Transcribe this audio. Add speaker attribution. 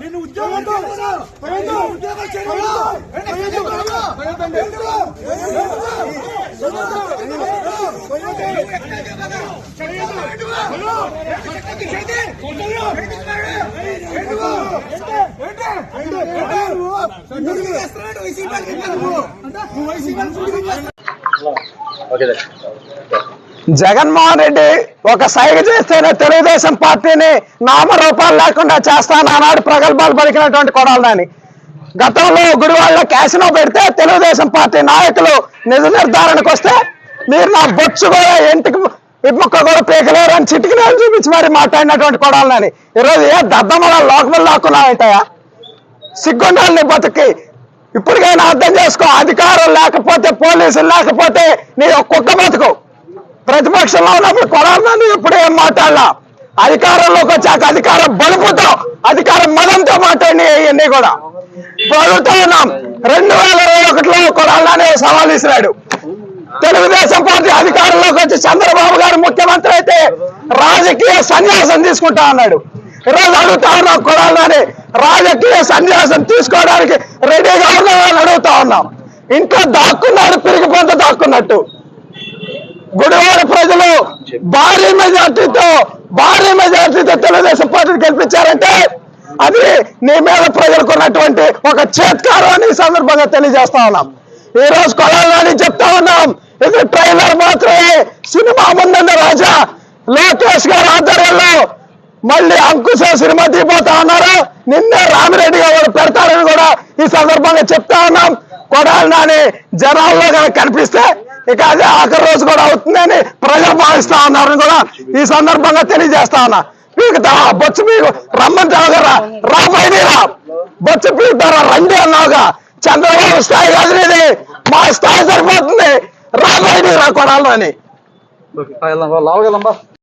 Speaker 1: నేను ఉద్యోగంతో ఉద్యోగం
Speaker 2: జగన్మోహన్ రెడ్డి ఒక సైగ చేస్తేనే తెలుగుదేశం పార్టీని నామరూపాలు లేకుండా చేస్తానన్నాడు ప్రగల్భాలు పలికినటువంటి కొడాలని గతంలో గుడివాళ్ళ క్యాసినో పెడితే తెలుగుదేశం పార్టీ నాయకులు నిజ నిర్ధారణకు వస్తే మీరు నా బొచ్చు కూడా ఇంటికి ఇమ్మొక్క కూడా పీకలేరు అని చిటికిన చూపించి మరి మాట్లాడినటువంటి కొడాలని. ఈరోజు ఏ దద్దమల లోకములు లాక్కున్నావంటాయా సిగ్గుండాలని నీ బతుకి ఇప్పటికైనా అర్థం చేసుకో అధికారం లేకపోతే పోలీసులు లేకపోతే నీ ఒక్కొక్క బతుకు ప్రతిపక్షంలో ఉన్నప్పుడు కొడాలని ఇప్పుడు ఏం మాట్లాడలా? అధికారంలోకి వచ్చాక అధికారం బలుపుతో అధికారం మదంతో మాట్లాడినాయి ఇవన్నీ కూడా. ప్రభుత్వం ఉన్నాం రెండు వేల ఇరవై ఒకటిలో కొడాలని సవాల్ ఇసిరాడు తెలుగుదేశం పార్టీ అధికారంలోకి వచ్చి చంద్రబాబు గారు ముఖ్యమంత్రి అయితే రాజకీయ సన్యాసం తీసుకుంటా అన్నాడు. ఈరోజు అడుగుతా ఉన్నాం కొడాలని రాజకీయ సన్యాసం తీసుకోవడానికి రెడీగా ఉన్నామని అడుగుతా ఉన్నాం. ఇంకా దాక్కున్నాడు పిరిగి పొంత దాక్కున్నట్టు. గుడివాడ ప్రజలు భారీ మెజార్టీతో భారీ మెజార్టీతో తెలుగుదేశం పార్టీని గెలిపించారంటే అది నీ మీద ప్రజలకు ఉన్నటువంటి ఒక చేత్కారం అని సందర్భంగా తెలియజేస్తా ఉన్నాం. ఈ రోజు కొలాలని చెప్తా ఉన్నాం. ఇది ట్రైలర్ మాత్రమే. సినిమా ముందన్న రాజా. లోకేష్ గారి ఆధ్వర్యంలో మళ్ళీ అంకుశ సినిమా తీపోతా ఉన్నారు. నిన్నే రామిరెడ్డి గారు పెడతారని కూడా ఈ సందర్భంగా చెప్తా ఉన్నాం. కొడాలి నాని జనాల్లో కనుక కనిపిస్తే ఇక అదే ఆఖరి రోజు కూడా అవుతుందని ప్రజలు భావిస్తా ఉన్నారని కూడా ఈ సందర్భంగా తెలియజేస్తా ఉన్నా. మీకు దా- బొచ్చు మీకు రమ్మంటావు కదా రాబోయేదిరా బొచ్చు పీకుతారా? రండి అన్నావుగా. చంద్రబాబు స్థాయి కాదు మా స్థాయి సరిపోతుంది. రాబోయేది రా కొడాలని